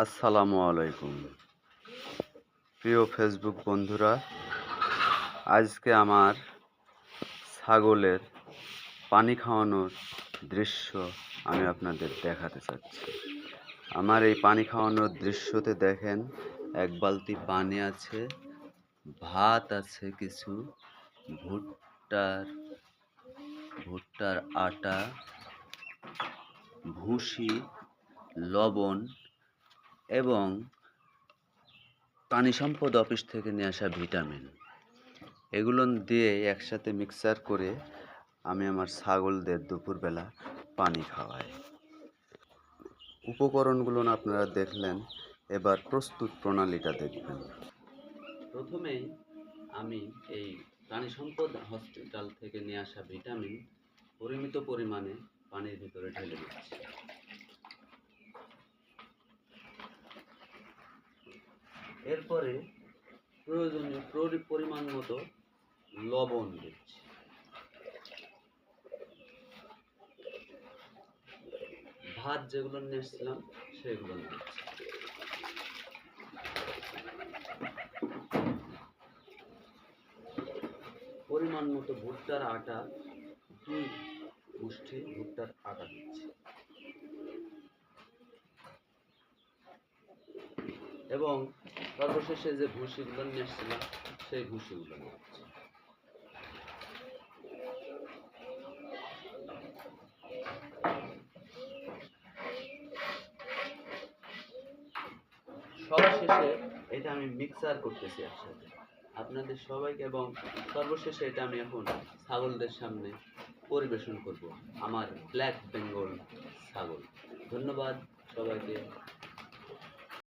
আসসালামু আলাইকুম। প্রিয় ফেসবুক বন্ধুরা, আজকে আমার ছাগলের পানি খাওয়ানোর দৃশ্য আমি আপনাদের দেখাতে চাচ্ছি। আমার এই পানি খাওয়ানোর দৃশ্যতে দেখেন, এক বালতি পানি আছে, ভাত আছে কিছু, ভুট্টার ভুট্টার আটা, ভুসি, লবণ এবং প্রাণী সম্পদ অফিস থেকে নিয়ে আসা ভিটামিন। এগুলো দিয়ে একসাথে মিক্সার করে আমি আমার ছাগলদের দুপুরবেলা পানি খাওয়াই। উপকরণগুলো আপনারা দেখলেন, এবার প্রস্তুত প্রণালীটা দেখবেন। প্রথমেই আমি এই প্রাণী সম্পদ হসপিটাল থেকে নিয়ে আসা ভিটামিন পরিমিত পরিমাণে পানির ভিতরে ঢেলে দিচ্ছি। এরপরে প্রয়োজনীয় পরি- পরিমাণ মতো লবণ দিচ্ছি। ভাত যেগুলো নিয়েছিলাম, সেগুলো দিচ্ছি। পরিমাণ মতো ভুট্টার আটা দুই মুষ্টি, ভুট্টার আটা দিচ্ছি। এবং সর্বশেষে যে ভুসিগুলো নিয়ে এসেছিলাম, সেই ভুসিগুলো নিচ্ছি সবশেষে এটা আমি মিক্সার করতেছি একসাথে। আপনাদের সবাইকে এবং সর্বশেষে এটা আমি এখন ছাগলদের সামনে পরিবেশন করব, আমার ব্ল্যাক বেঙ্গল ছাগল। ধন্যবাদ সবাইকে।